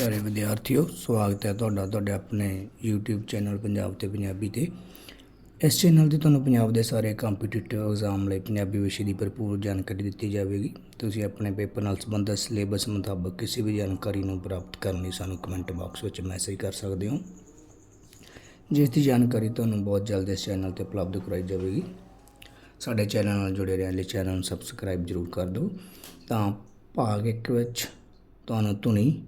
ਪਿਆਰੇ ਵਿਦਿਆਰਥੀਓ, ਸਵਾਗਤ ਹੈ ਤੁਹਾਡਾ, ਤੁਹਾਡੇ ਆਪਣੇ YouTube ਚੈਨਲ ਪੰਜਾਬ ਤੇ ਪੰਜਾਬੀ ਤੇ। ਇਸ ਚੈਨਲ ਤੇ ਤੁਹਾਨੂੰ ਪੰਜਾਬ ਦੇ ਸਾਰੇ ਕੰਪੀਟੀਟਿਵ ਐਗਜ਼ਾਮ ਲਈ ਪੰਜਾਬੀ ਵਿਸ਼ੇ ਦੀ ਭਰਪੂਰ ਜਾਣਕਾਰੀ ਦਿੱਤੀ ਜਾਵੇਗੀ। ਤੁਸੀਂ ਆਪਣੇ ਪੇਪਰ ਨਾਲ ਸੰਬੰਧਿਤ ਸਿਲੇਬਸ ਮੁਤਾਬਕ ਕਿਸੇ ਵੀ ਜਾਣਕਾਰੀ ਨੂੰ ਪ੍ਰਾਪਤ ਕਰਨ ਲਈ ਸਾਨੂੰ ਕਮੈਂਟ ਬਾਕਸ ਵਿੱਚ ਮੈਸੇਜ ਕਰ ਸਕਦੇ ਹੋ। ਜਿਸ ਦੀ ਜਾਣਕਾਰੀ ਤੁਹਾਨੂੰ ਬਹੁਤ ਜਲਦ ਇਸ ਚੈਨਲ ਤੇ ਉਪਲਬਧ ਕਰਾਈ ਜਾਵੇਗੀ। ਸਾਡੇ ਚੈਨਲ ਨਾਲ ਜੁੜੇ ਰਹਿਣ ਲਈ ਚੈਨਲ ਨੂੰ ਸਬਸਕ੍ਰਾਈਬ ਜ਼ਰੂਰ ਕਰ ਦਿਓ। ਤਾਂ ਭਾਗ ਇੱਕ ਵਿੱਚ ਤੁਹਾਨੂੰ ਧੁਨੀ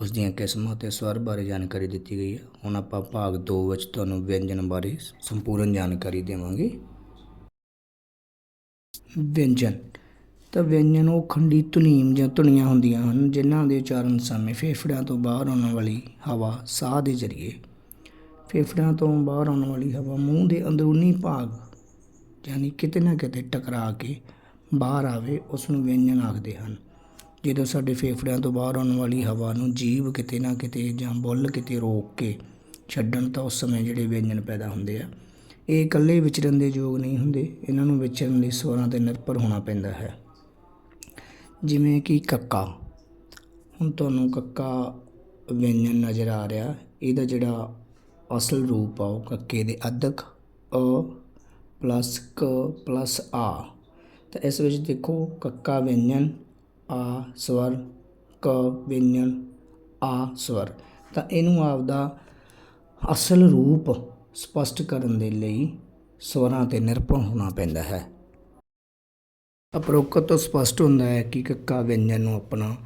ਉਸ ਦੀਆਂ ਕਿਸਮਾਂ ਅਤੇ ਸਵਰ ਬਾਰੇ ਜਾਣਕਾਰੀ ਦਿੱਤੀ ਗਈ ਹੈ। ਹੁਣ ਆਪਾਂ ਭਾਗ 2 ਵਿੱਚ ਤੁਹਾਨੂੰ ਵਿਅੰਜਨ ਬਾਰੇ ਸੰਪੂਰਨ ਜਾਣਕਾਰੀ ਦੇਵਾਂਗੇ। ਵਿਅੰਜਨ। ਤਾਂ ਵਿਅੰਜਨ ਉਹ ਖੰਡੀ ਧੁਨੀਮ ਜਾਂ ਧੁਨੀਆਂ ਹੁੰਦੀਆਂ ਹਨ, ਜਿਨ੍ਹਾਂ ਦੇ ਉਚਾਰਨ ਸਮੇਂ ਫੇਫੜਿਆਂ ਤੋਂ ਬਾਹਰ ਆਉਣ ਵਾਲੀ ਹਵਾ ਸਾਹ ਦੇ ਜ਼ਰੀਏ। ਫੇਫੜਿਆਂ ਤੋਂ ਬਾਹਰ ਆਉਣ ਵਾਲੀ ਹਵਾ ਮੂੰਹ ਦੇ ਅੰਦਰੂਨੀ ਭਾਗ, ਯਾਨੀ ਕਿਤੇ ਨਾ ਕਿਤੇ ਟਕਰਾ ਕੇ ਬਾਹਰ ਆਵੇ ਉਸ ਨੂੰ ਵਿਅੰਜਨ ਆਖਦੇ ਹਨ। ਜਦੋਂ ਸਾਡੇ ਫੇਫੜਿਆਂ ਤੋਂ ਬਾਹਰ ਆਉਣ ਵਾਲੀ ਹਵਾ ਨੂੰ ਜੀਭ ਕਿਤੇ ਨਾ ਕਿਤੇ ਜਾਂ ਬੁੱਲ ਕਿਤੇ ਰੋਕ ਕੇ ਛੱਡਣ ਤਾਂ ਉਸ ਸਮੇਂ ਜਿਹੜੇ ਵਿਅੰਜਨ ਪੈਦਾ ਹੁੰਦੇ ਆ, ਇਹ ਇਕੱਲੇ ਵਿਚਰਨ ਦੇ ਯੋਗ ਨਹੀਂ ਹੁੰਦੇ, ਇਹਨਾਂ ਨੂੰ ਵਿਚਰਨ ਲਈ ਸਵਰਾਂ ਤੇ ਨਿਰਭਰ ਹੋਣਾ ਪੈਂਦਾ ਹੈ। ਜਿਵੇਂ ਕਿ ਕੱਕਾ। ਹੁਣ ਤੁਹਾਨੂੰ ਕੱਕਾ ਵਿਅੰਜਨ ਨਜ਼ਰ ਆ ਰਿਹਾ, ਇਹਦਾ ਜਿਹੜਾ ਅਸਲ ਰੂਪ ਆ, ਉਹ ਕੱਕੇ ਦੇ ਅੱਧਕ, ਅ ਪਲੱਸ ਕ ਪਲੱਸ ਆ। ਤਾਂ ਇਸ ਵਿੱਚ ਦੇਖੋ, ਕੱਕਾ ਵਿਅੰਜਨ ਆ ਸਵਰ, ਕ ਵਿਅੰਜਨ ਆ ਸਵਰ। ਤਾਂ ਇਹਨੂੰ ਆਪਦਾ ਅਸਲ ਰੂਪ ਸਪਸ਼ਟ ਕਰਨ ਦੇ ਲਈ ਸਵਰਾਂ ਤੇ ਨਿਰਭਰ ਹੋਣਾ ਪੈਂਦਾ ਹੈ। ਅਪਰੋਕਤ ਤੋਂ ਸਪਸ਼ਟ ਹੁੰਦਾ ਹੈ ਕਿ ਕੱਕਾ ਵਿਅੰਜਨ ਨੂੰ ਆਪਣਾ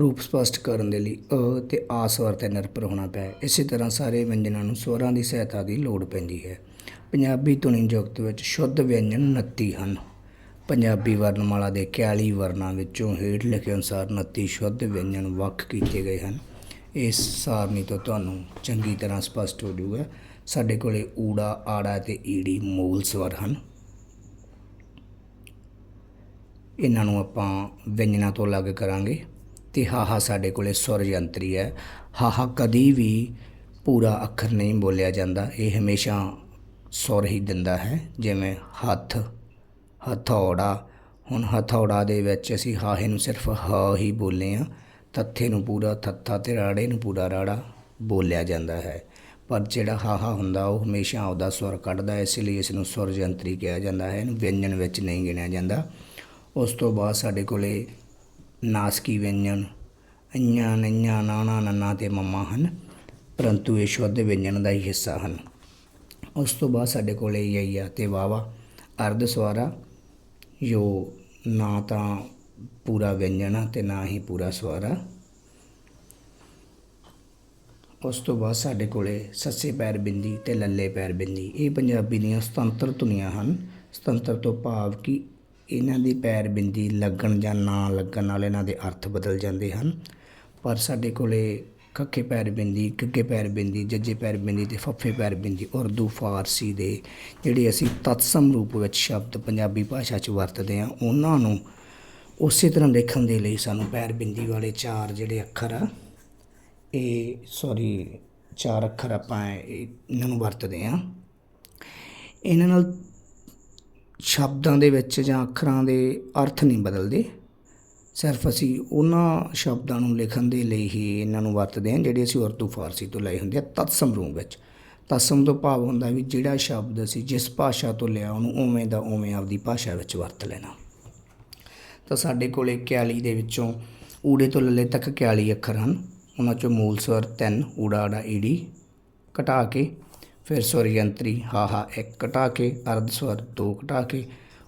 ਰੂਪ ਸਪਸ਼ਟ ਕਰਨ ਦੇ ਲਈ ਅ ਤੇ ਆ ਸਵਰ ਤੇ ਨਿਰਭਰ ਹੋਣਾ ਪਿਆ ਇਸੇ ਤਰ੍ਹਾਂ ਸਾਰੇ ਵਿਅੰਜਨਾਂ ਨੂੰ ਸਵਰਾਂ ਦੀ ਸਹਾਇਤਾ ਦੀ ਲੋੜ ਪੈਂਦੀ ਹੈ। ਪੰਜਾਬੀ ਧੁਨੀ ਜਗਤ ਵਿੱਚ ਸ਼ੁੱਧ ਵਿਅੰਜਨ 29 ਹਨ। ਪੰਜਾਬੀ ਵਰਣਮਾਲਾ ਦੇ 41 ਵਰਨਾਂ ਵਿੱਚੋਂ ਹੇਠ ਲਿਖੇ ਅਨੁਸਾਰ 29 ਸ਼ੁੱਧ ਵਿਅੰਜਨ ਵੱਖ ਕੀਤੇ ਗਏ ਹਨ। ਇਸ ਸਾਰਣੀ ਤੋਂ ਤੁਹਾਨੂੰ ਚੰਗੀ ਤਰ੍ਹਾਂ ਸਪਸ਼ਟ ਹੋ ਜਾਊਗਾ। ਸਾਡੇ ਕੋਲੇ ਊੜਾ, ਆੜਾ ਤੇ ਈੜੀ ਮੂਲ ਸਵਰ ਹਨ। ਇਹਨਾਂ ਨੂੰ ਆਪਾਂ ਵਿਅੰਜਨਾਂ ਤੋਂ ਅਲੱਗ ਕਰਾਂਗੇ। ਤੇ ਹਾਹਾ ਸਾਡੇ ਕੋਲੇ ਸੁਰ ਯੰਤਰੀ ਹੈ। ਹਾਹਾ ਕਦੀ ਵੀ ਪੂਰਾ ਅੱਖਰ ਨਹੀਂ ਬੋਲਿਆ ਜਾਂਦਾ। ਇਹ ਹਮੇਸ਼ਾ ਸੁਰ ਹੀ ਦਿੰਦਾ ਹੈ, ਜਿਵੇਂ ਹੱਥ ਹਥੌੜਾ। ਹੁਣ ਹਥੌੜਾ ਦੇ ਵਿੱਚ ਅਸੀਂ ਹਾਹੇ ਨੂੰ ਸਿਰਫ ਹਾ ਹੀ ਬੋਲੇ ਆ। ਤੱਥੇ ਨੂੰ ਪੂਰਾ ਥੱਥਾ ਤੇ ਰਾੜੇ ਨੂੰ ਪੂਰਾ ਰਾੜਾ ਬੋਲਿਆ ਜਾਂਦਾ ਹੈ। ਪਰ ਜਿਹੜਾ ਹਾਹਾ ਹੁੰਦਾ, ਉਹ ਹਮੇਸ਼ਾ ਉਹਦਾ ਸੁਰ ਕੱਢਦਾ ਇਸ ਲਈ ਇਸ ਨੂੰ ਸੁਰ ਯੰਤਰੀ ਕਿਹਾ ਜਾਂਦਾ ਹੈ। ਇਹਨੂੰ ਵਿਅੰਜਨ ਵਿੱਚ ਨਹੀਂ ਗਿਣਿਆ ਜਾਂਦਾ। ਉਸ ਤੋਂ ਬਾਅਦ ਸਾਡੇ ਕੋਲੇ ਨਾਸਕੀ ਵਿਅੰਜਨ ਅੰਨ੍ਹਾਂ ਨੰਨ੍ਹਾਂ ਨਾਣਾ ਨੰਨਾ ਤੇ ਮੰਮਾ ਹਨ, ਪਰੰਤੂ ਇਹ ਸ਼ੁੱਧ ਵਿਅੰਜਨ ਦਾ ਹੀ ਹਿੱਸਾ ਹਨ। ਉਸ ਤੋਂ ਬਾਅਦ ਸਾਡੇ ਕੋਲੇ ਯਈਆ ਤੇ ਵਾਵਾ ਅਰਧ ਸਵਾਰਾ ਜੋ ਨਾ ਤਾਂ ਪੂਰਾ ਵਿਅੰਜਨ ਆ ਤੇ ਨਾ ਹੀ ਪੂਰਾ ਸਵਾਰਾ ਉਸ ਤੋਂ ਬਾਅਦ ਸਾਡੇ ਕੋਲੇ ਸੱਸੇ ਪੈਰ ਬਿੰਦੀ ਤੇ ਲੱਲੇ ਪੈਰ ਬਿੰਦੀ, ਇਹ ਪੰਜਾਬੀ ਦੀਆਂ ਸੁਤੰਤਰ ਧੁਨੀਆਂ ਹਨ। ਸੁਤੰਤਰ ਤੋਂ ਭਾਵ ਕਿ ਇਹਨਾਂ ਦੀ ਪੈਰ ਬਿੰਦੀ ਲੱਗਣ ਜਾਂ ਨਾ ਲੱਗਣ ਨਾਲ ਇਹਨਾਂ ਦੇ ਅਰਥ ਬਦਲ ਜਾਂਦੇ ਹਨ। ਪਰ ਸਾਡੇ ਕੋਲੇ ਖੱਖੇ ਪੈਰ ਬਿੰਦੀ, ਗੱਗੇ ਪੈਰ ਬਿੰਦੀ, ਜੱਜੇ ਪੈਰ ਬਿੰਦੀ ਤੇ ਫੱਫੇ ਪੈਰ ਬਿੰਦੀ, ਉਰਦੂ, ਫਾਰਸੀ ਦੇ ਜਿਹੜੇ ਅਸੀਂ ਤਤਸਮ ਰੂਪ ਵਿੱਚ ਸ਼ਬਦ ਪੰਜਾਬੀ ਭਾਸ਼ਾ 'ਚ ਵਰਤਦੇ ਹਾਂ, ਉਹਨਾਂ ਨੂੰ ਉਸੇ ਤਰ੍ਹਾਂ ਦੇਖਣ ਦੇ ਲਈ ਸਾਨੂੰ ਪੈਰ ਬਿੰਦੀ ਵਾਲੇ ਚਾਰ ਜਿਹੜੇ ਅੱਖਰ ਆ, ਇਹ ਸੌਰੀ ਚਾਰ ਅੱਖਰ ਆਪਾਂ ਇਹ- ਇਹਨਾਂ ਨੂੰ ਵਰਤਦੇ ਹਾਂ। ਇਹਨਾਂ ਨਾਲ ਸ਼ਬਦਾਂ ਦੇ ਵਿੱਚ ਜਾਂ ਅੱਖਰਾਂ ਦੇ ਅਰਥ ਨਹੀਂ ਬਦਲਦੇ। ਸਿਰਫ ਅਸੀਂ ਉਹਨਾਂ ਸ਼ਬਦਾਂ ਨੂੰ ਲਿਖਣ ਦੇ ਲਈ ਹੀ ਇਹਨਾਂ ਨੂੰ ਵਰਤਦੇ ਹਾਂ, ਜਿਹੜੇ ਅਸੀਂ ਉਰਦੂ ਫਾਰਸੀ ਤੋਂ ਲਏ ਹੁੰਦੇ ਆ ਤਤਸਮ ਰੂਪ ਵਿੱਚ। ਤਤਸਮ ਤੋਂ ਭਾਵ ਹੁੰਦਾ ਵੀ ਜਿਹੜਾ ਸ਼ਬਦ ਅਸੀਂ ਜਿਸ ਭਾਸ਼ਾ ਤੋਂ ਲਿਆ, ਉਹਨੂੰ ਉਵੇਂ ਦਾ ਉਵੇਂ ਆਪਦੀ ਭਾਸ਼ਾ ਵਿੱਚ ਵਰਤ ਲੈਣਾ। ਤਾਂ ਸਾਡੇ ਕੋਲੇ 41 ਦੇ ਵਿੱਚੋਂ ਊੜੇ ਤੋਂ ਲੱਲੇ ਤੱਕ 41 ਅੱਖਰ ਹਨ। ਉਹਨਾਂ ਚੋਂ ਮੂਲ ਸਵਰ ਤਿੰਨ, ਊੜਾ ਆੜਾ ਈੜੀ ਘਟਾ ਕੇ, ਫਿਰ ਸਵਰ ਯੰਤਰੀ, ਹਾ ਹਾ, ਇੱਕ ਘਟਾ ਕੇ, ਅਰਧ ਸਵਰ ਦੋ ਘਟਾ ਕੇ,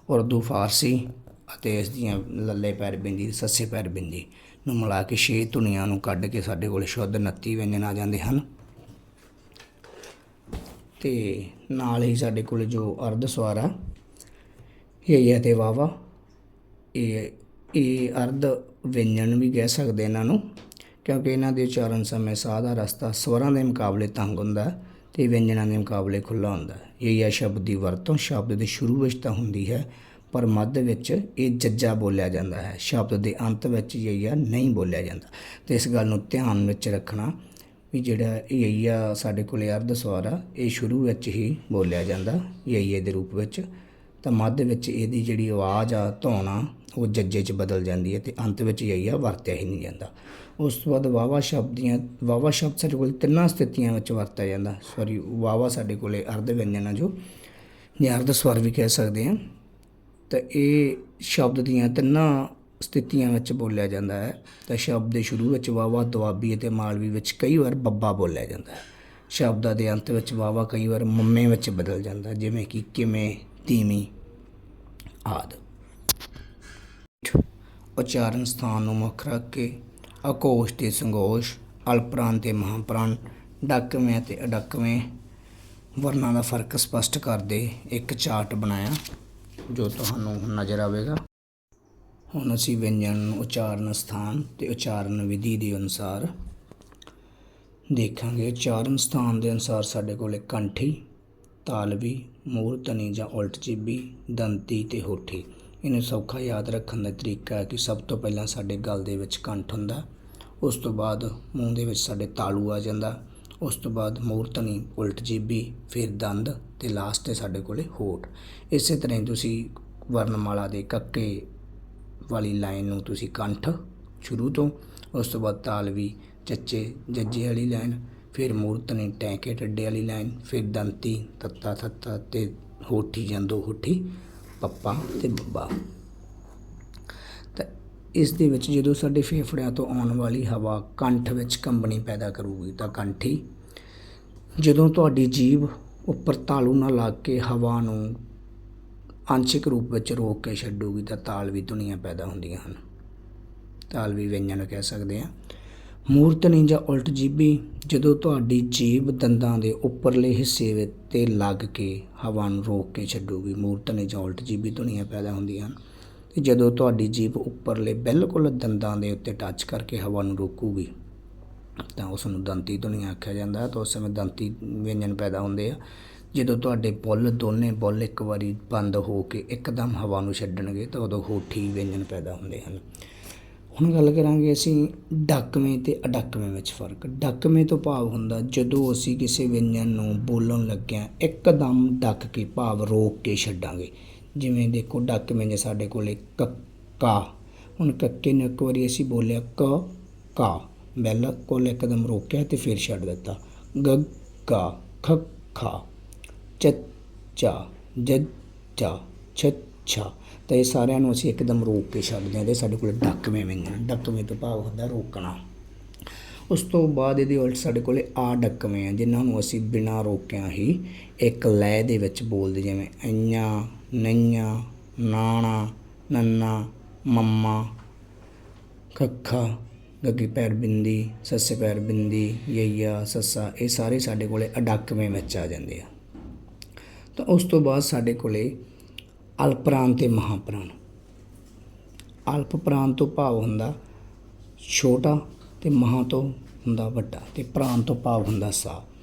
ਉਰਦੂ ਫਾਰਸੀ ਅਤੇ ਇਸ ਦੀਆਂ ਲੱਲੇ ਪੈਰ ਬਿੰਦੀ, ਸੱਸੇ ਪੈਰ ਬਿੰਦੀ ਨੂੰ ਮਿਲਾ ਕੇ ਛੇ ਧੁਨੀਆਂ ਨੂੰ ਕੱਢ ਕੇ ਸਾਡੇ ਕੋਲ ਸ਼ੁੱਧ 29 ਵਿਅੰਜਨ ਆ ਜਾਂਦੇ ਹਨ। ਤੇ ਨਾਲ ਹੀ ਸਾਡੇ ਕੋਲ ਜੋ ਅਰਧ ਸਵਰ ਆ ਇਹ ਹੈ ਤੇ ਵਾਵਾ ਇਹ ਇਹ ਅਰਧ ਵਿਅੰਜਨ ਵੀ ਕਹਿ ਸਕਦੇ ਇਹਨਾਂ ਨੂੰ, ਕਿਉਂਕਿ ਇਹਨਾਂ ਦੇ ਉਚਾਰਨ ਸਮੇਂ ਸਾਹ ਦਾ ਰਸਤਾ ਸਵਰਾਂ ਦੇ ਮੁਕਾਬਲੇ ਤੰਗ ਹੁੰਦਾ ਹੈ ਤੇ ਵਿਅੰਜਨਾਂ ਦੇ ਮੁਕਾਬਲੇ ਖੁੱਲਾ ਹੁੰਦਾ। ਹੈ ਇਹ ਹੈ ਸ਼ਬਦ ਦੀ ਵਰਤੋਂ ਸ਼ਬਦ ਦੇ ਸ਼ੁਰੂ ਵਿੱਚ ਤਾਂ ਹੁੰਦੀ ਹੈ ਪਰ ਮੱਧ ਵਿੱਚ ਇਹ ਜੱਜਾ ਬੋਲਿਆ ਜਾਂਦਾ ਹੈ। ਸ਼ਬਦ ਦੇ ਅੰਤ ਵਿੱਚ ਯਈਆ ਨਹੀਂ ਬੋਲਿਆ ਜਾਂਦਾ। ਤੇ ਇਸ ਗੱਲ ਨੂੰ ਧਿਆਨ ਵਿੱਚ ਰੱਖਣਾ ਵੀ ਜਿਹੜਾ ਯਈਆ ਸਾਡੇ ਕੋਲ ਅਰਧ ਸਵਰ ਆ, ਇਹ ਸ਼ੁਰੂ ਵਿੱਚ ਹੀ ਬੋਲਿਆ ਜਾਂਦਾ ਯਈਏ ਦੇ ਰੂਪ ਵਿੱਚ। ਤਾਂ ਮੱਧ ਵਿੱਚ ਇਹਦੀ ਜਿਹੜੀ ਆਵਾਜ਼ ਆ, ਧੌਣਾ ਉਹ ਜੱਜੇ 'ਚ ਬਦਲ ਜਾਂਦੀ ਹੈ ਤੇ ਅੰਤ ਵਿੱਚ ਯਈਆ ਵਰਤਿਆ ਹੀ ਨਹੀਂ ਜਾਂਦਾ। ਉਸ ਤੋਂ ਬਾਅਦ ਵਾਵਾ ਸ਼ਬਦ ਦੀਆਂ, ਵਾਵਾ ਸ਼ਬਦ ਸਾਡੇ ਕੋਲ ਤਿੰਨਾਂ ਸਥਿਤੀਆਂ ਵਿੱਚ ਵਰਤਿਆ ਜਾਂਦਾ। ਸੌਰੀ, ਵਾਵਾ ਸਾਡੇ ਕੋਲੇ ਅਰਧ ਵਿਅੰਜਨ ਆ ਜੋ, ਜਾਂ ਅਰਧ ਸਵਰ ਵੀ ਕਹਿ ਸਕਦੇ ਹਾਂ। ਤਾਂ ਇਹ ਸ਼ਬਦ ਦੀਆਂ ਤਿੰਨਾਂ ਸਥਿਤੀਆਂ ਵਿੱਚ ਬੋਲਿਆ ਜਾਂਦਾ ਹੈ। ਤਾਂ ਸ਼ਬਦ ਦੇ ਸ਼ੁਰੂ ਵਿੱਚ ਵਾਵਾ ਦੁਆਬੀ ਅਤੇ ਮਾਲਵੀ ਵਿੱਚ ਕਈ ਵਾਰ ਬੱਬਾ ਬੋਲਿਆ ਜਾਂਦਾ ਹੈ। ਸ਼ਬਦਾਂ ਦੇ ਅੰਤ ਵਿੱਚ ਵਾਵਾ ਕਈ ਵਾਰ ਮੰਮੇ ਵਿੱਚ ਬਦਲ ਜਾਂਦਾ ਜਿਵੇਂ ਕਿ ਕਿਵੇਂ ਧੀਮੀ ਆਦਿ। ਉਚਾਰਨ ਸਥਾਨ ਨੂੰ ਮੁੱਖ ਰੱਖ ਕੇ ਅਕੋਸ਼ ਤੇ ਸੰਗੋਸ਼ ਅਲਪ੍ਰਾਨ ਤੇ ਮਹਾਪ੍ਰਾਨ, ਡੱਕਵੇਂ ਅਤੇ ਅਡਕਵੇਂ ਵਰਨਾਂ ਦਾ ਫ਼ਰਕ ਸਪਸ਼ਟ ਕਰਦੇ ਇੱਕ ਚਾਰਟ ਬਣਾਇਆ। ਜੋ ਤੁਹਾਨੂੰ ਨਜ਼ਰ ਆਵੇਗਾ। ਹੁਣ ਅਸੀਂ ਵਿਅੰਜਨ ਨੂੰ ਉਚਾਰਨ ਸਥਾਨ ਤੇ ਉਚਾਰਨ ਵਿਧੀ ਦੇ ਅਨੁਸਾਰ ਦੇਖਾਂਗੇ। ਉਚਾਰਨ ਸਥਾਨ ਦੇ ਅਨੁਸਾਰ ਸਾਡੇ ਕੋਲ ਕੰਠੀ, ਤਾਲਵੀ ਮੂਰਤਨੀ ਜਾਂ ਉਲਟ ਜੀਬੀ ਦੰਤੀ ਤੇ ਹੋਠੀ। ਇਹਨੂੰ ਸੌਖਾ ਯਾਦ ਰੱਖਣ ਦਾ ਤਰੀਕਾ ਹੈ ਕਿ ਸਭ ਤੋਂ ਪਹਿਲਾਂ ਸਾਡੇ ਗਲ ਦੇ ਵਿੱਚ ਕੰਠ ਹੁੰਦਾ, ਉਸ ਤੋਂ ਬਾਅਦ ਮੂੰਹ ਦੇ ਵਿੱਚ ਸਾਡੇ ਤਾਲੂ ਆ ਜਾਂਦਾ। ਉਸ ਤੋਂ ਬਾਅਦ ਮੂਰਤਨੀ ਉਲਟ ਜੀਬੀ, ਫਿਰ ਦੰਦ ਤੇ ਲਾਸਟ ਤੇ ਸਾਡੇ ਕੋਲੇ ਹੋਠ। ਇਸੇ ਤਰ੍ਹਾਂ ਹੀ ਤੁਸੀਂ ਵਰਣਮਾਲਾ ਦੇ ਕੱਕੇ ਵਾਲੀ ਲਾਈਨ ਨੂੰ ਤੁਸੀਂ ਕੰਠ ਸ਼ੁਰੂ ਤੋਂ, ਉਸ ਤੋਂ ਬਾਅਦ ਤਾਲਵੀ, ਚੱਚੇ, ਜੱਜੇ ਵਾਲੀ ਲਾਈਨ, ਫਿਰ ਮੂਰਤਨੀ ਟੈਂਕੇ ਟੱਡੇ ਵਾਲੀ ਲਾਈਨ, ਫਿਰ ਦੰਤੀ, ਤੱਤਾ ਥੱਤਾ ਤੇ ਹੋਠੀ ਜਾਂਦੋ ਹੋਠੀ, ਪੱਪਾ ਤੇ ਬੱਬਾ। ਇਸ ਦੇ ਵਿੱਚ ਜਦੋਂ ਸਾਡੇ ਫੇਫੜਿਆਂ ਤੋਂ ਆਉਣ ਵਾਲੀ ਹਵਾ ਕੰਠ ਵਿੱਚ ਕੰਬਣੀ ਪੈਦਾ ਕਰੂਗੀ ਤਾਂ ਕੰਠੀ, ਜਦੋਂ ਤੁਹਾਡੀ ਜੀਭ ਉੱਪਰ ਤਾਲੂ ਨਾਲ ਲੱਗ ਕੇ ਹਵਾ ਨੂੰ ਆਂਸ਼ਿਕ ਰੂਪ ਵਿੱਚ ਰੋਕ ਕੇ ਛੱਡੂਗੀ ਤਾਂ ਤਾਲਵੀ ਧੁਨੀਆਂ ਪੈਦਾ ਹੁੰਦੀਆਂ ਹਨ। ਤਾਲਵੀ ਵਿਅੰਜਨ ਕਹਿ ਸਕਦੇ ਹਾਂ। ਮੂਰਤਨੀ ਜਾਂ ਉਲਟ ਜੀਬੀ, ਜਦੋਂ ਤੁਹਾਡੀ ਜੀਭ ਦੰਦਾਂ ਦੇ ਉੱਪਰਲੇ ਹਿੱਸੇ ਤੇ ਲੱਗ ਕੇ ਹਵਾ ਨੂੰ ਰੋਕ ਕੇ ਛੱਡੂਗੀ ਮੂਰਤਨੀ ਜਾਂ ਉਲਟ ਜੀਬੀ ਧੁਨੀਆਂ ਪੈਦਾ ਹੁੰਦੀਆਂ ਹਨ। ਤੇ ਜਦੋਂ ਤੁਹਾਡੀ ਜੀਭ ਉੱਪਰਲੇ ਬਿਲਕੁਲ ਦੰਦਾਂ ਦੇ ਉੱਤੇ ਟੱਚ ਕਰਕੇ ਹਵਾ ਨੂੰ ਰੋਕੂਗੀ, ਤਾਂ ਉਸ ਨੂੰ ਦੰਤੀ ਧੁਨੀਆਂ ਆਖਿਆ ਜਾਂਦਾ ਹੈ, ਤਾਂ ਉਸ ਸਮੇਂ ਦੰਤੀ ਵਿਅੰਜਨ ਪੈਦਾ ਹੁੰਦੇ ਆ। ਜਦੋਂ ਤੁਹਾਡੇ ਬੁੱਲ ਦੋਨੇ ਬੁੱਲ ਇੱਕ ਵਾਰੀ ਬੰਦ ਹੋ ਕੇ ਇੱਕਦਮ ਹਵਾ ਨੂੰ ਛੱਡਣਗੇ, ਤਾਂ ਉਦੋਂ ਹੋਠੀ ਵਿਅੰਜਨ ਪੈਦਾ ਹੁੰਦੇ ਹਨ। ਹੁਣ ਗੱਲ ਕਰਾਂਗੇ ਅਸੀਂ ਡੱਕਵੇਂ ਤੇ ਅਡੱਕਵੇਂ ਵਿੱਚ ਫ਼ਰਕ। ਡੱਕਵੇਂ ਤੋਂ ਭਾਵ ਹੁੰਦਾ, ਜਦੋਂ ਅਸੀਂ ਕਿਸੇ ਵਿਅੰਜਨ ਨੂੰ ਬੋਲਣ ਲੱਗਿਆਂ ਇੱਕਦਮ ਡੱਕ ਕੇ ਭਾਵ ਰੋਕ ਕੇ ਛੱਡਾਂਗੇ। ਜਿਵੇਂ ਦੇਖੋ ਡੱਕਵੇਂ ਜੇ ਸਾਡੇ ਕੋਲੇ ਕੱਕਾ ਹੁਣ ਕੱਕੇ ਨੂੰ ਇੱਕ ਵਾਰੀ ਅਸੀਂ ਬੋਲਿਆ ਕ, ਕਾ। ਬਿਲਕੁਲ ਇੱਕਦਮ ਰੋਕਿਆ ਤੇ ਫਿਰ ਛੱਡ ਦਿੱਤਾ। ਗੱਗਾ ਖੱਖਾ ਚੱਚਾ ਜੱਜਾ ਛੱਛਾ ਤਾਂ ਇਹ ਸਾਰਿਆਂ ਨੂੰ ਅਸੀਂ ਇੱਕਦਮ ਰੋਕ ਕੇ ਛੱਡਦੇ ਹਾਂ ਤੇ ਸਾਡੇ ਕੋਲ ਡੱਕਵੇਂ ਵਿਅੰਜਨ ਡੱਕਵੇਂ ਤੋਂ ਭਾਵ ਹੁੰਦਾ ਰੋਕਣਾ। ਉਸ ਤੋਂ ਬਾਅਦ ਇਹਦੇ ਉਲਟ ਸਾਡੇ ਕੋਲੇ ਆ ਡੱਕਵੇਂ ਆ ਜਿਨ੍ਹਾਂ ਨੂੰ ਅਸੀਂ ਬਿਨਾਂ ਰੋਕਿਆਂ ਹੀ ਇੱਕ ਲੈ ਦੇ ਵਿੱਚ ਬੋਲਦੇ ਜਿਵੇਂ ਅਈਆਂ ਨਈਆਂ, ਨਾਣਾ, ਨੰਨਾ, ਮੰਮਾ ਕੱਖਾ ਗੱਗੀ ਪੈਰ ਬਿੰਦੀ, ਸੱਸੇ ਪੈਰ ਬਿੰਦੀ, ਯਈਆ, ਸੱਸਾ, ਇਹ ਸਾਰੇ ਸਾਡੇ ਕੋਲੇ ਅਡਾਕਵੇਂ ਵਿੱਚ ਆ ਜਾਂਦੇ ਆ। ਤਾਂ ਉਸ ਤੋਂ ਬਾਅਦ ਸਾਡੇ ਕੋਲੇ ਅਲਪ੍ਰਾਨ ਤੇ ਮਹਾਪ੍ਰਾਨ। ਅਲਪ ਪ੍ਰਾਨ ਤੋਂ ਭਾਵ ਹੁੰਦਾ ਛੋਟਾ ਤੇ ਮਹਾ ਤੋਂ ਹੁੰਦਾ ਵੱਡਾ ਤੇ ਪ੍ਰਾਨ ਤੋਂ ਭਾਵ ਹੁੰਦਾ ਸਾਹ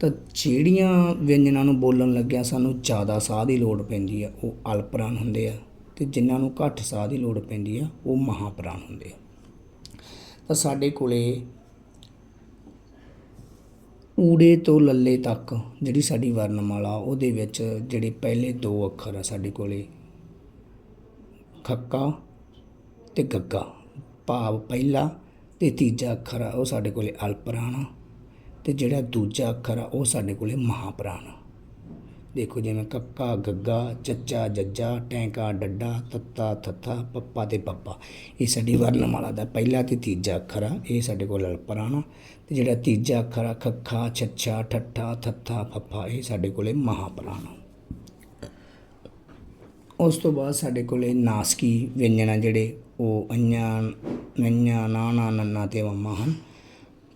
ਤਾਂ ਜਿਹੜੀਆਂ ਵਿਅੰਜਨਾਂ ਨੂੰ ਬੋਲਣ ਲੱਗਿਆ ਸਾਨੂੰ ਜ਼ਿਆਦਾ ਸਾਹ ਦੀ ਲੋੜ ਪੈਂਦੀ ਆ, ਉਹ ਅਲਪ੍ਰਾਨ ਹੁੰਦੇ ਆ ਤੇ ਜਿਨ੍ਹਾਂ ਨੂੰ ਘੱਟ ਸਾਹ ਦੀ ਲੋੜ ਪੈਂਦੀ ਆ, ਉਹ ਮਹਾਪ੍ਰਾਨ ਹੁੰਦੇ ਆ। ਤਾਂ ਸਾਡੇ ਕੋਲੇ ਊੜੇ ਤੋਂ ਲੱਲੇ ਤੱਕ ਜਿਹੜੀ ਸਾਡੀ ਵਰਣਮਾਲਾ, ਉਹਦੇ ਵਿੱਚ ਜਿਹੜੇ ਪਹਿਲੇ ਦੋ ਅੱਖਰ ਆ ਸਾਡੇ ਕੋਲੇ, ਖੱਕਾ ਤੇ ਗੱਗਾ। ਭਾਵ ਪਹਿਲਾ ਤੇ ਤੀਜਾ ਅੱਖਰ ਆ, ਉਹ ਸਾਡੇ ਕੋਲੇ ਅਲਪਰਾਣ ਆ। ਤੇ ਜਿਹੜਾ ਦੂਜਾ ਅੱਖਰ ਆ, ਉਹ ਸਾਡੇ ਕੋਲੇ ਮਹਾਪ੍ਰਾਣ ਦੇਖੋ ਜਿਵੇਂ ਕੱਕਾ, ਗੱਗਾ, ਚੱਚਾ, ਜੱਜਾ, ਟੈਂਕਾ, ਡੱਡਾ, ਤੱਤਾ, ਥੱਥਾ, ਪੱਪਾ ਤੇ ਪੱਪਾ। ਇਹ ਸਾਡੀ ਵਰਣਮਾਲਾ ਦਾ ਪਹਿਲਾ ਤੇ ਤੀਜਾ ਅੱਖਰ ਆ। ਇਹ ਸਾਡੇ ਕੋਲ ਅਲਪਰਾਣ ਆ। ਤੇ ਜਿਹੜਾ ਤੀਜਾ ਅੱਖਰ ਆ, ਖੱਖਾ, ਛੱਛਾ, ਠੱਠਾ, ਥੱਥਾ, ਫੱਫਾ, ਇਹ ਸਾਡੇ ਕੋਲੇ ਮਹਾਪ੍ਰਾਣ ਉਸ ਤੋਂ ਬਾਅਦ ਸਾਡੇ ਕੋਲੇ ਨਾਸਕੀ ਵਿਅੰਜਨ ਆ ਜਿਹੜੇ ਉਹ ਅੰਨਿਆਂ ਨਈਆਂ ਨਾ ਨੰਨਾ ਤੇ ਮੰਮਾ ਹਨ।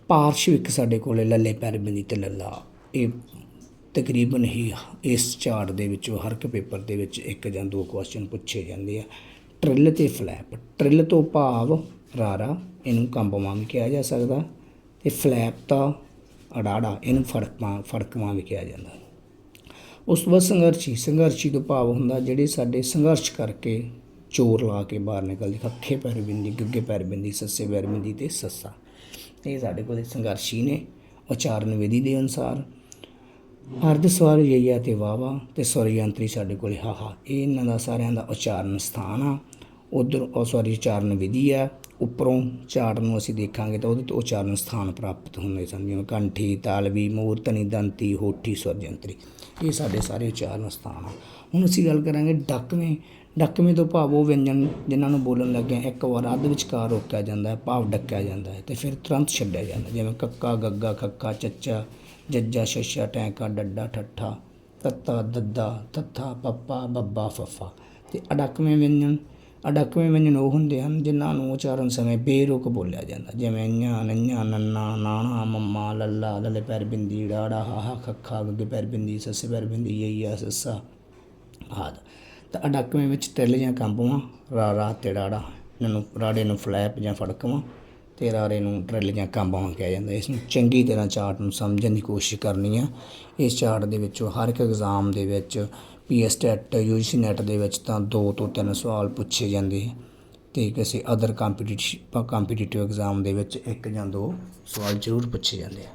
ਪਾਰਸ਼ਵਿਕ ਸਾਡੇ ਕੋਲੇ ਲੱਲੇ ਪੈਰ ਬਿੰਦੀ ਤੇ ਲੱਲਾ। ਇਹ ਤਕਰੀਬਨ ਹੀ ਇਸ ਚਾਰਟ ਦੇ ਵਿੱਚੋਂ ਹਰ ਇੱਕ ਪੇਪਰ ਦੇ ਵਿੱਚ ਇੱਕ ਜਾਂ ਦੋ ਕੁਐਸਚਨ ਪੁੱਛੇ ਜਾਂਦੇ ਆ। ਟ੍ਰਿਲ ਤੇ ਫਲੈਪ। ਟ੍ਰਿਲ ਤੋਂ ਭਾਵ ਰਾਰਾ, ਇਹਨੂੰ ਕੰਬਵਾਂ ਵੀ ਕਿਹਾ ਜਾ ਸਕਦਾ। ਤੇ ਫਲੈਪ ਤਾਂ ਅੜਾੜਾ, ਇਹਨੂੰ ਫੜਕਵਾਂ ਫੜਕਵਾਂ ਵੀ ਕਿਹਾ ਜਾਂਦਾ। ਉਸ ਤੋਂ ਬਾਅਦ ਸੰਘਰਸ਼ੀ। ਸੰਘਰਸ਼ੀ ਤੋਂ ਭਾਵ ਹੁੰਦਾ ਜਿਹੜੇ ਸਾਡੇ ਸੰਘਰਸ਼ ਕਰਕੇ ਚੋਰ ਲਾ ਕੇ ਬਾਹਰ ਨਿਕਲਦੇ। ਖੱਖੇ ਪੈਰ ਬਿੰਦੀ, ਗੱਗੇ ਪੈਰ ਬਿੰਦੀ, ਸੱਸੇ ਪੈਰ ਬਿੰਦੀ ਤੇ ਸੱਸਾ। ਇਹ ਸਾਡੇ ਕੋਲ ਸੰਘਰਸ਼ੀ ਨੇ ਉਚਾਰਨ ਵਿਧੀ ਦੇ ਅਨੁਸਾਰ। ਅਰਧ ਸਵਰ ਯਈਆ ਤੇ ਵਾਵਾ ਤੇ ਸਵਰ ਯੰਤਰੀ ਸਾਡੇ ਕੋਲ ਹਾਹਾ ਇਹ ਇਹਨਾਂ ਦਾ ਸਾਰਿਆਂ ਦਾ ਉਚਾਰਨ ਸਥਾਨ ਆ। ਉਧਰ ਉਹ ਸੌਰੀ ਉਚਾਰਨ ਵਿਧੀ ਆ ਉੱਪਰੋਂ ਚਾੜ ਨੂੰ ਅਸੀਂ ਦੇਖਾਂਗੇ ਤਾਂ ਉਹਦੇ ਤੋਂ ਉਚਾਰਨ ਸਥਾਨ ਪ੍ਰਾਪਤ ਹੁੰਦੇ ਸਨ, ਜਿਵੇਂ ਕੰਠੀ, ਤਾਲਵੀ, ਮੂਰਤਨੀ, ਦੰਤੀ, ਹੋਠੀ, ਸਵਰਜੰਤਰੀ। ਇਹ ਸਾਡੇ ਸਾਰੇ ਉਚਾਰਨ ਸਥਾਨ ਆ। ਹੁਣ ਅਸੀਂ ਗੱਲ ਕਰਾਂਗੇ ਡੱਕਵੇਂ। ਡੱਕਵੇਂ ਤੋਂ ਭਾਵ ਉਹ ਵਿਅੰਜਨ ਜਿਨ੍ਹਾਂ ਨੂੰ ਬੋਲਣ ਲੱਗਿਆ ਇੱਕ ਵਾਰ ਅੱਧ ਵਿਚਕਾਰ ਰੋਕਿਆ ਜਾਂਦਾ ਹੈ, ਭਾਵ ਡੱਕਿਆ ਜਾਂਦਾ ਹੈ ਤੇ ਫਿਰ ਤੁਰੰਤ ਛੱਡਿਆ ਜਾਂਦਾ ਜਿਵੇਂ ਕੱਕਾ, ਗੱਗਾ, ਖੱਕਾ, ਚੱਚਾ, ਜੱਜਾ ਛੱਛਾ ਟੈਂਕਾ, ਡੱਡਾ, ਠੱਠਾ, ਤੱਤਾ, ਦੱਦਾ, ਥੱਥਾ, ਪੱਪਾ, ਬੱਬਾ, ਫੱਫਾ। ਤੇ ਅਡੱਕਵੇਂ ਵਿਅੰਜਨ ਅਡੱਕਵੇਂ ਵਿਅੰਜਨ ਉਹ ਹੁੰਦੇ ਹਨ ਜਿਨ੍ਹਾਂ ਨੂੰ ਉਚਾਰਨ ਸਮੇਂ ਬੇਰੁਕ ਬੋਲਿਆ ਜਾਂਦਾ। ਜਿਵੇਂ ঞ ਨੰਨਾ ਨੰਨਾ, ਨਾਣਾ, ਮੰਮਾ, ਲੱਲਾ, ਲੱਲੇ ਪੈਰ ਬਿੰਦੀ, ਡਾੜਾ ਹਾਹਾ ਖੱਖਾ ਗੱਗੇ ਪੈਰ ਬਿੰਦੀ, ਸੱਸੇ ਪੈਰ ਬਿੰਦੀ, ਯਈਆ, ਸੱਸਾ ਆਦਿ। ਤਾਂ ਅਡੱਕਵੇਂ ਵਿੱਚ ਤਿਲ ਜਾਂ ਕੰਬਵਾਂ, ਰਾ ਤੇ ਰਾੜਾ ਇਹਨਾਂ ਨੂੰ ਰਾੜੇ ਨੂੰ ਫਲੈਪ ਜਾਂ ਫੜਕਵਾਂ ਤੇ ਰਾਰੇ ਨੂੰ ਟਰਿਲ ਜਾਂ ਕੰਬਵਾਂ ਕਿਹਾ ਜਾਂਦਾ। ਇਸ ਨੂੰ ਚੰਗੀ ਤਰ੍ਹਾਂ ਚਾਰਟ ਨੂੰ ਸਮਝਣ ਦੀ ਕੋਸ਼ਿਸ਼ ਕਰਨੀ ਆ। ਇਸ ਚਾਰਟ ਦੇ ਵਿੱਚੋਂ ਹਰ ਇੱਕ ਐਗਜ਼ਾਮ ਦੇ ਵਿੱਚ ਪੀਐਸ ਟੈਟ ਯੂਜੀਸੀ ਨੈਟ ਦੇ ਵਿੱਚ ਤਾਂ ਦੋ ਤੋਂ ਤਿੰਨ ਸਵਾਲ ਪੁੱਛੇ ਜਾਂਦੇ ਆ ਤੇ ਕਿਸੇ ਅਦਰ ਕੰਪੀਟੀਟਿਵ ਕੰਪੀਟੀਟਿਵ ਐਗਜ਼ਾਮ ਦੇ ਵਿੱਚ ਇੱਕ ਜਾਂ ਦੋ ਸਵਾਲ ਜ਼ਰੂਰ ਪੁੱਛੇ ਜਾਂਦੇ ਆ।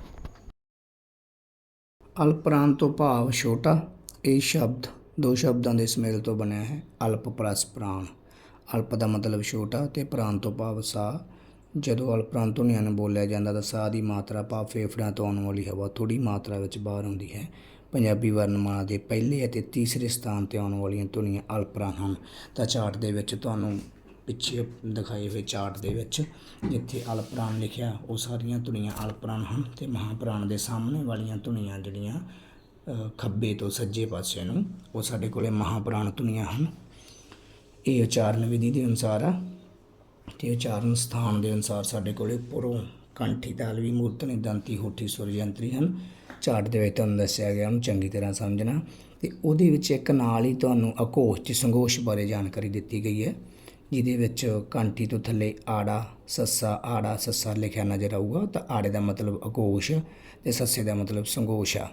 ਅਲਪਰਾਨ ਤੋਂ ਭਾਵ ਛੋਟਾ, ਇਹ ਸ਼ਬਦ ਦੋ ਸ਼ਬਦਾਂ ਦੇ ਸੁਮੇਲ ਤੋਂ ਬਣਿਆ ਹੈ, ਅਲਪ ਪਲਸ ਪ੍ਰਾਣ। ਅਲਪ ਦਾ ਮਤਲਬ ਛੋਟਾ ਤੇ ਪ੍ਰਾਣ ਤੋਂ ਭਾਵ ਸਾਹ ਜਦੋਂ ਅਲਪਰਾਨ ਧੁਨੀਆਂ ਨੂੰ ਬੋਲਿਆ ਜਾਂਦਾ ਤਾਂ ਸਾਹ ਦੀ ਮਾਤਰਾ ਭਾਵ ਫੇਫੜਿਆਂ ਤੋਂ ਆਉਣ ਵਾਲੀ ਹਵਾ ਥੋੜੀ ਮਾਤਰਾ ਵਿੱਚ ਬਾਹਰ ਆਉਂਦੀ ਹੈ। ਪੰਜਾਬੀ ਵਰਣਮਾਲਾ ਦੇ ਪਹਿਲੇ ਅਤੇ ਤੀਸਰੇ ਸਥਾਨ ਤੇ ਆਉਣ ਵਾਲੀਆਂ ਧੁਨੀਆਂ ਅਲਪਰਾਨ ਹਨ। ਤਾਂ ਚਾਰਟ ਦੇ ਵਿੱਚ ਤੁਹਾਨੂੰ ਪਿੱਛੇ ਦਿਖਾਏ ਹੋਏ ਚਾਰਟ ਦੇ ਵਿੱਚ ਜਿੱਥੇ ਅਲਪਰਾਨ ਲਿਖਿਆ, ਉਹ ਸਾਰੀਆਂ ਧੁਨੀਆਂ ਅਲਪਰਾਨ ਹਨ ਤੇ ਮਹਾਪ੍ਰਾਣ ਦੇ ਸਾਹਮਣੇ ਵਾਲੀਆਂ ਧੁਨੀਆਂ ਜਿਹੜੀਆਂ ਖੱਬੇ ਤੋਂ ਸੱਜੇ ਪਾਸੇ ਨੂੰ, ਉਹ ਸਾਡੇ ਕੋਲੇ ਮਹਾਪ੍ਰਾਣ ਧੁਨੀਆਂ ਹਨ। ਇਹ ਉਚਾਰਨ ਵਿਧੀ ਦੇ ਅਨੁਸਾਰ ਆ ਤੇ ਉਚਾਰਨ ਸਥਾਨ ਦੇ ਅਨੁਸਾਰ ਸਾਡੇ ਕੋਲੇ ਪੁਰੋਂ ਕੰਠੀ ਤਾਲਵੀ ਮੂਰਤਨੀ ਦੰਤੀ ਹੋਠੀ ਸੁਰਯੰਤਰੀ ਹਨ। ਚਾਰਟ ਦੇ ਵਿੱਚ ਤੁਹਾਨੂੰ ਦੱਸਿਆ ਗਿਆ, ਉਹਨੂੰ ਚੰਗੀ ਤਰ੍ਹਾਂ ਸਮਝਣਾ। ਤੇ ਉਹਦੇ ਵਿੱਚ ਇੱਕ ਨਾਲ ਹੀ ਤੁਹਾਨੂੰ ਅਕੋਸ਼ ਤੇ ਸੰਗੋਸ਼ ਬਾਰੇ ਜਾਣਕਾਰੀ ਦਿੱਤੀ ਗਈ ਹੈ, ਜਿਹਦੇ ਵਿੱਚ ਕੰਠੀ ਤੋਂ ਥੱਲੇ ਆੜਾ, ਸੱਸਾ ਆੜਾ, ਸੱਸਾ ਲਿਖਿਆ ਨਜ਼ਰ ਆਊਗਾ। ਤਾਂ ਆੜੇ ਦਾ ਮਤਲਬ ਅਕੋਸ਼, ਤੇ ਸੱਸੇ ਦਾ ਮਤਲਬ ਸੰਗੋਸ਼। ਆ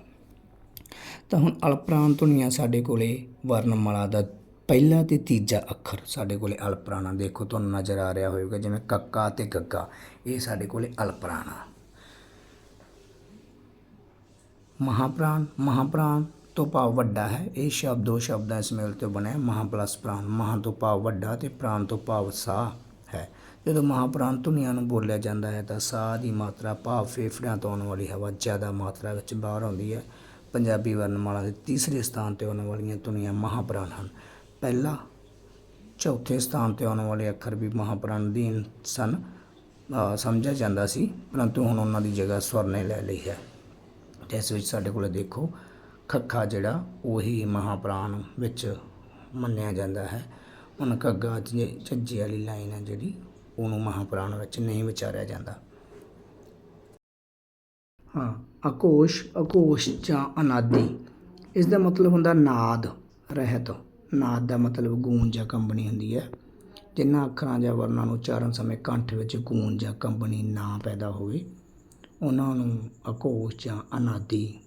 ਤਾਂ ਹੁਣ ਅਲਪ੍ਰਾਨ ਧੁਨੀਆਂ ਸਾਡੇ ਕੋਲੇ ਵਰਣਮਾਲਾ ਦਾ ਪਹਿਲਾ ਤੇ ਤੀਜਾ ਅੱਖਰ ਸਾਡੇ ਕੋਲੇ ਅਲਪਰਾਣਾ ਦੇਖੋ, ਤੁਹਾਨੂੰ ਨਜ਼ਰ ਆ ਰਿਹਾ ਹੋਵੇਗਾ, ਜਿਵੇਂ ਕੱਕਾ ਤੇ ਗੱਗਾ। ਇਹ ਸਾਡੇ ਕੋਲੇ ਅਲਪਰਾਣਾ ਮਹਾਪ੍ਰਾਣ ਮਹਾਪ੍ਰਾਣ ਤੋਂ ਭਾਵ ਵੱਡਾ ਹੈ। ਇਹ ਸ਼ਬਦ ਦੋ ਸ਼ਬਦਾਂ ਇਸ ਮੇਲ ਤੋਂ ਬਣਿਆ। ਮਹਾ ਪਲਸ ਪ੍ਰਾਣ, ਮਹਾ ਤੋਂ ਭਾਵ ਵੱਡਾ ਤੇ ਪ੍ਰਾਣ ਤੋਂ ਭਾਵ ਸਾਹ ਹੈ। ਜਦੋਂ ਮਹਾਪ੍ਰਾਣ ਧੁਨੀਆਂ ਨੂੰ ਬੋਲਿਆ ਜਾਂਦਾ ਹੈ ਤਾਂ ਸਾਹ ਦੀ ਮਾਤਰਾ ਭਾਵ ਫੇਫੜਿਆਂ ਤੋਂ ਆਉਣ ਵਾਲੀ ਹਵਾ ਜ਼ਿਆਦਾ ਮਾਤਰਾ ਵਿੱਚ ਬਾਹਰ ਆਉਂਦੀ ਹੈ। ਪੰਜਾਬੀ ਵਰਣਮਾਲਾ ਦੇ ਤੀਸਰੇ ਸਥਾਨ ਤੇ ਆਉਣ ਵਾਲੀਆਂ ਧੁਨੀਆਂ ਮਹਾਪ੍ਰਾਣ ਹਨ। ਪਹਿਲਾ, ਚੌਥੇ ਸਥਾਨ ਤੇ ਆਉਣ ਵਾਲੇ ਅੱਖਰ ਵੀ ਮਹਾਪ੍ਰਾਣ ਅਧੀਨ ਸਨ। ਸਮਝਿਆ ਜਾਂਦਾ ਸੀ, ਪਰੰਤੂ ਹੁਣ ਉਹਨਾਂ ਦੀ ਜਗ੍ਹਾ ਸਵਰ ਨੇ ਲੈ ਲਈ ਹੈ। ਤੇ ਇਸ ਵਿੱਚ ਸਾਡੇ ਕੋਲ ਦੇਖੋ, ਖੱਖਾ ਜਿਹੜਾ ਉਹੀ ਮਹਾਪ੍ਰਾਣ ਵਿੱਚ ਮੰਨਿਆ ਜਾਂਦਾ ਹੈ। ਹੁਣ ਖੱਗਾ ਝ- ਝੱਜੇ ਵਾਲੀ ਲਾਈਨ ਹੈ ਜਿਹੜੀ, ਉਹਨੂੰ ਮਹਾਪ੍ਰਾਣ ਵਿੱਚ ਨਹੀਂ ਵਿਚਾਰਿਆ ਜਾਂਦਾ। ਹਾਂ ਅਕੋਸ਼ ਅਕੋਸ਼ ਜਾਂ ਅਨਾਦੀ ਇਸ ਦਾ ਮਤਲਬ ਹੁੰਦਾ ਨਾਦ, ਰਹਿਤ। ਨਾਦ ਦਾ ਮਤਲਬ ਗੂੰਜ ਜਾਂ ਕੰਬਣੀ ਹੁੰਦੀ ਹੈ। ਜਿਨ੍ਹਾਂ ਅੱਖਰਾਂ ਜਾਂ ਵਰਣਾਂ ਨੂੰ ਉਚਾਰਨ ਸਮੇਂ ਕੰਠ ਵਿੱਚ ਗੂੰਜ ਜਾਂ ਕੰਬਣੀ ਨਾ ਪੈਦਾ ਹੋਵੇ ਉਹਨਾਂ ਨੂੰ ਅਕੋਸ਼ ਜਾਂ ਅਨਾਦੀ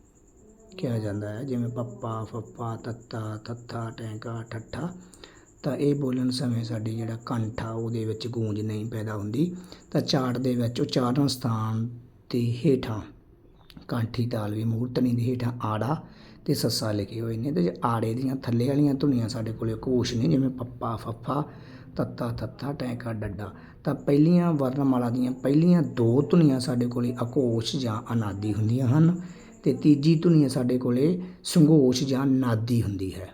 ਕਿਹਾ ਜਾਂਦਾ ਹੈ। ਜਿਵੇਂ ਪੱਪਾ ਫੱਫਾ ਤੱਤਾ, ਥੱਥਾ, ਟੈਂਕਾ, ਠੱਠਾ, ਤਾਂ ਇਹ ਬੋਲਣ ਸਮੇਂ ਸਾਡੀ ਜਿਹੜਾ ਕੰਠ ਆ, ਉਹਦੇ ਵਿੱਚ ਗੂੰਜ ਨਹੀਂ ਪੈਦਾ ਹੁੰਦੀ। ਤਾਂ ਚਾਟ ਦੇ ਵਿੱਚ ਉਚਾਰਨ ਸਥਾਨ ਤੇ ਹੇਠਾਂ, ਕਾਂਠੀ ਤਾਲਵੀ ਮੂਰਤਨੀ ਦੇ ਹੇਠਾਂ ਆੜਾ ਤੇ ਸੱਸਾ ਲਿਖੇ ਹੋਏ ਨੇ ਤੇ ਆੜੇ ਦੀਆਂ ਥੱਲੇ ਵਾਲੀਆਂ ਧੁਨੀਆਂ ਸਾਡੇ ਕੋਲੇ ਕੋਸ਼ ਨੇ, ਜਿਵੇਂ ਪੱਪਾ, ਫੱਫਾ, ਤੱਤਾ, ਥੱਥਾ, ਟੈਂਕਾ, ਡੱਡਾ ਤਾਂ ਪਹਿਲੀਆਂ ਵਰਣਮਾਲਾ ਦੀਆਂ ਪਹਿਲੀਆਂ ਦੋ ਧੁਨੀਆਂ ਸਾਡੇ ਕੋਲੇ ਅਕੋਸ਼ ਜਾਂ ਅਨਾਦੀ ਹੁੰਦੀਆਂ ਹਨ ਤੇ ਤੀਜੀ ਧੁਨੀ ਸਾਡੇ ਕੋਲੇ ਸੰਘੋਸ਼ ਜਾਂ ਨਾਦੀ ਹੁੰਦੀ ਹੈ।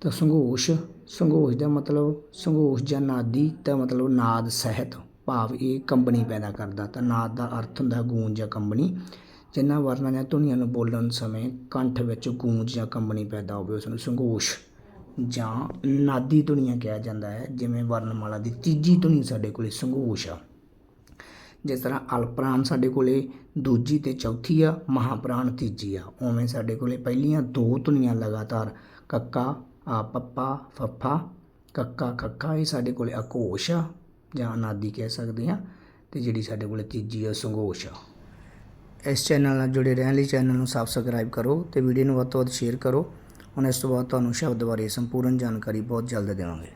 ਤਾਂ ਸੰਘੋਸ਼ ਸੰਘੋਸ਼ ਦਾ ਮਤਲਬ ਸੰਘੋਸ਼ ਜਾਂ ਨਾਦੀ ਦਾ ਮਤਲਬ ਨਾਦ ਸਹਿਤ ਭਾਵ ਇਹ ਕੰਬਣੀ ਪੈਦਾ ਕਰਦਾ। ਤਾਂ ਨਾਦ ਦਾ ਅਰਥ ਹੁੰਦਾ ਗੂੰਜ ਜਾਂ ਕੰਬਣੀ। ਜਿਨ੍ਹਾਂ ਵਰਨਾਂ ਜਾਂ ਧੁਨੀਆਂ ਨੂੰ ਬੋਲਣ ਸਮੇਂ ਕੰਠ ਵਿੱਚ ਗੂੰਜ ਜਾਂ ਕੰਬਣੀ ਪੈਦਾ ਹੋਵੇ, ਉਸ ਨੂੰ ਸੰਘੋਸ਼ ਜਾਂ ਨਾਦੀ ਧੁਨੀਆਂ ਕਿਹਾ ਜਾਂਦਾ ਹੈ, ਜਿਵੇਂ ਵਰਣਮਾਲਾ ਦੀ ਤੀਜੀ ਧੁਨੀ ਸਾਡੇ ਕੋਲੇ ਸੰਘੋਸ਼ ਆ। ਜਿਸ ਤਰ੍ਹਾਂ ਅਲਪ੍ਰਾਣ ਸਾਡੇ ਕੋਲੇ ਦੂਜੀ ਤੇ ਚੌਥੀ ਆ ਮਹਾਪ੍ਰਾਣ ਤੀਜੀ ਆ। ਉਵੇਂ ਸਾਡੇ ਕੋਲੇ ਪਹਿਲੀਆਂ ਦੋ ਧੁਨੀਆਂ ਲਗਾਤਾਰ ਕੱਕਾ, ਆ ਪੱਪਾ, ਫੱਫਾ, ਕੱਕਾ ਖੱਕਾ ਇਹ ਸਾਡੇ ਕੋਲੇ ਅਕੋਸ਼ ਆ, ਜਾਂ ਅਨਾਦੀ ਕਹਿ ਸਕਦੇ ਆ ਤੇ ਜਿਹੜੀ ਸਾਡੇ ਕੋਲੇ ਤੀਜੀ ਆ ਸੰਘੋਸ਼ ਆ। ਇਸ ਚੈਨਲ ਨਾਲ ਜੁੜੇ ਰਹਿਣ ਲਈ ਚੈਨਲ ਨੂੰ ਸਬਸਕ੍ਰਾਈਬ ਕਰੋ ਤੇ ਵੀਡੀਓ ਨੂੰ ਵੱਧ ਤੋਂ ਵੱਧ ਸ਼ੇਅਰ ਕਰੋ। ਹੁਣ ਇਸ ਤੋਂ ਬਾਅਦ ਤੁਹਾਨੂੰ ਸ਼ਬਦ ਬਾਰੇ ਸੰਪੂਰਨ ਜਾਣਕਾਰੀ ਬਹੁਤ ਜਲਦ ਦੇਵਾਂਗੇ।